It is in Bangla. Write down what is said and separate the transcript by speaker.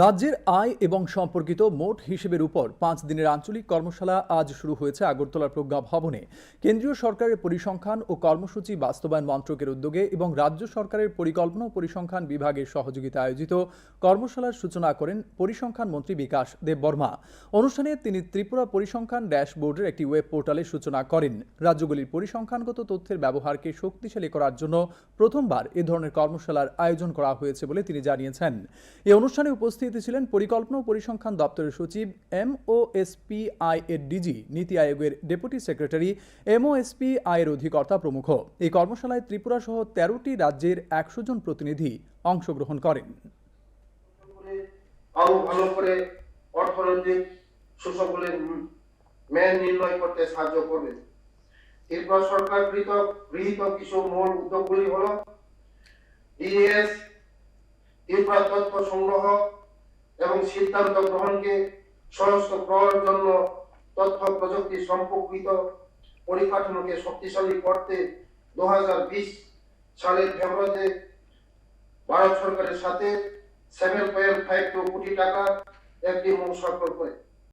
Speaker 1: রাজ্যের আয় এবং সম্পর্কিত মোট হিসেবের উপর পাঁচ দিনের আঞ্চলিক কর্মশালা আজ শুরু হয়েছে আগরতলার প্রজ্ঞা ভবনে। কেন্দ্রীয় সরকারের পরিসংখ্যান ও কর্মসূচি বাস্তবায়ন মন্ত্রকের উদ্যোগে এবং রাজ্য সরকারের পরিকল্পনা ও পরিসংখ্যান বিভাগের সহযোগিতায় আয়োজিত কর্মশালার সূচনা করেন পরিসংখ্যান মন্ত্রী বিকাশ দেববর্মা। অনুষ্ঠানে তিনি ত্রিপুরা পরিসংখ্যান ড্যাশবোর্ডের একটি ওয়েব পোর্টালের সূচনা করেন। রাজ্যগুলির পরিসংখ্যানগত তথ্যের ব্যবহারকে শক্তিশালী করার জন্য প্রথমবার এ ধরনের কর্মশালার আয়োজন করা হয়েছে বলে তিনি জানিয়েছেন। এই অনুষ্ঠানে উপস্থিত ছিলেন পরিকল্পনা ও পরিসংখ্যান দপ্তরের সচিব এম ও এসপিআই এর ডিজি, নীতি আয়োগের ডেপুটি সেক্রেটারি এম ও এমওএসপিআই এর অধিকর্তা প্রমুখ। এই কর্মশালায় ত্রিপুরা সহ তেরোটি রাজ্যের একশো জন প্রতিনিধি অংশগ্রহণ করেন।
Speaker 2: গৃহীত কিছু মূল উদ্যোগগুলি হল সংগ্রহ এবং সিদ্ধান্ত গ্রহণকে সহজ করার জন্য তথ্য প্রযুক্তি সম্পর্কিত পরিকাঠামোকে শক্তিশালী করতে দু হাজার বিশ সালের ফেব্রুয়ারিতে ভারত সরকারের সাথে সেভেন পয়েন্ট ফাইভ টু কোটি টাকা একটি মূল স্বাক্ষর করে